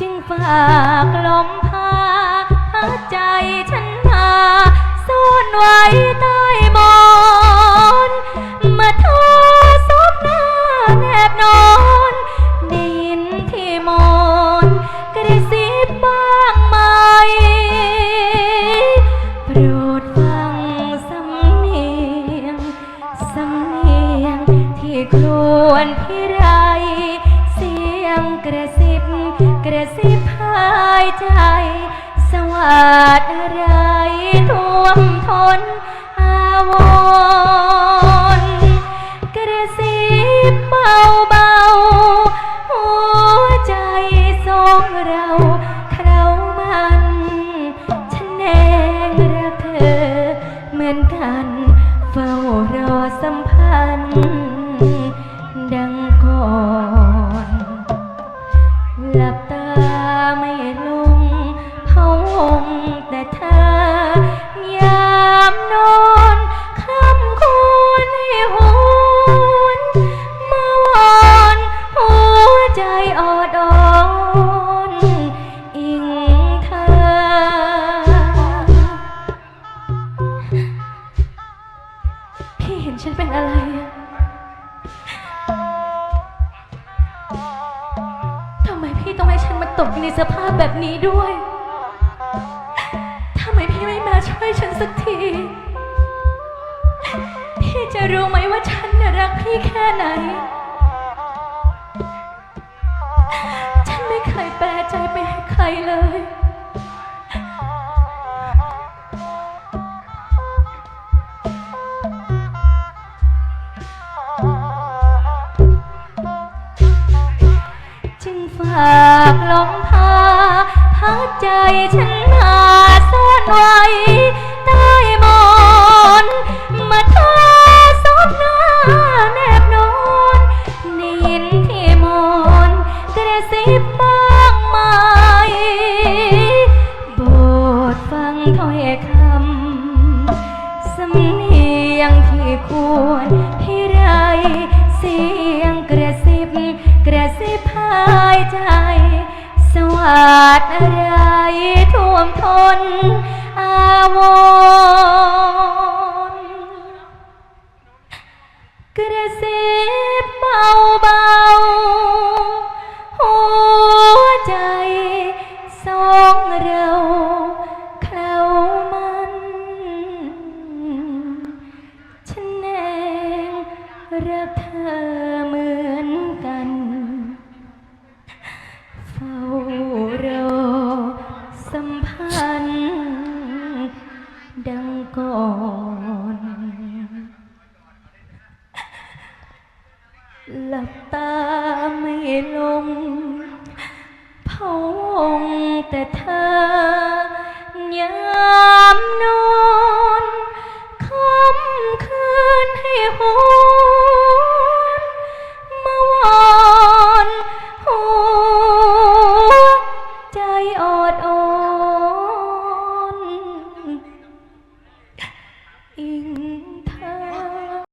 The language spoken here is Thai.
จึงฝากลมพาหาใจฉันมาซ่อนไว้ใต้หมอน มาทอซบหน้าแนบนอนได้ยินที่มอนกระซิบบ้างไหมโปรดฟังสำเนียงสำเนียงที่ครวญพิไร เสียงกระซิบ กระซิบหายใจ สวัสดอะไรท่วมทนอาวรกระซิบเบาเบาหัวใจสองเราเรามันฉันเองรักเธอเหมือนกัน เฝ้ารอสัม พี่เห็นฉันเป็นอะไรอะทำไมพี่ต้องให้ฉันมาตกอยู่ในสภาพแบบนี้ด้วย ทำไมพี่ไม่มาช่วยฉันสักที พี่จะรู้ไหมว่าฉันน่ะรักพี่แค่ไหน จึงฝากลมพาพัดใจฉันมาซ่อนไว้ใต้หมอนมาทาซบหน้าแนบนอนได้ยินที่มอนกระซิบบ้างไหมโปรดฟังถ้อยคำสำเนียงที่ควราดอะไรท่วมทนอาวรกระซิบ ดังก่อนหลับตาไม่ลงพองแต่เธอยามนอนคำคืนให้หัว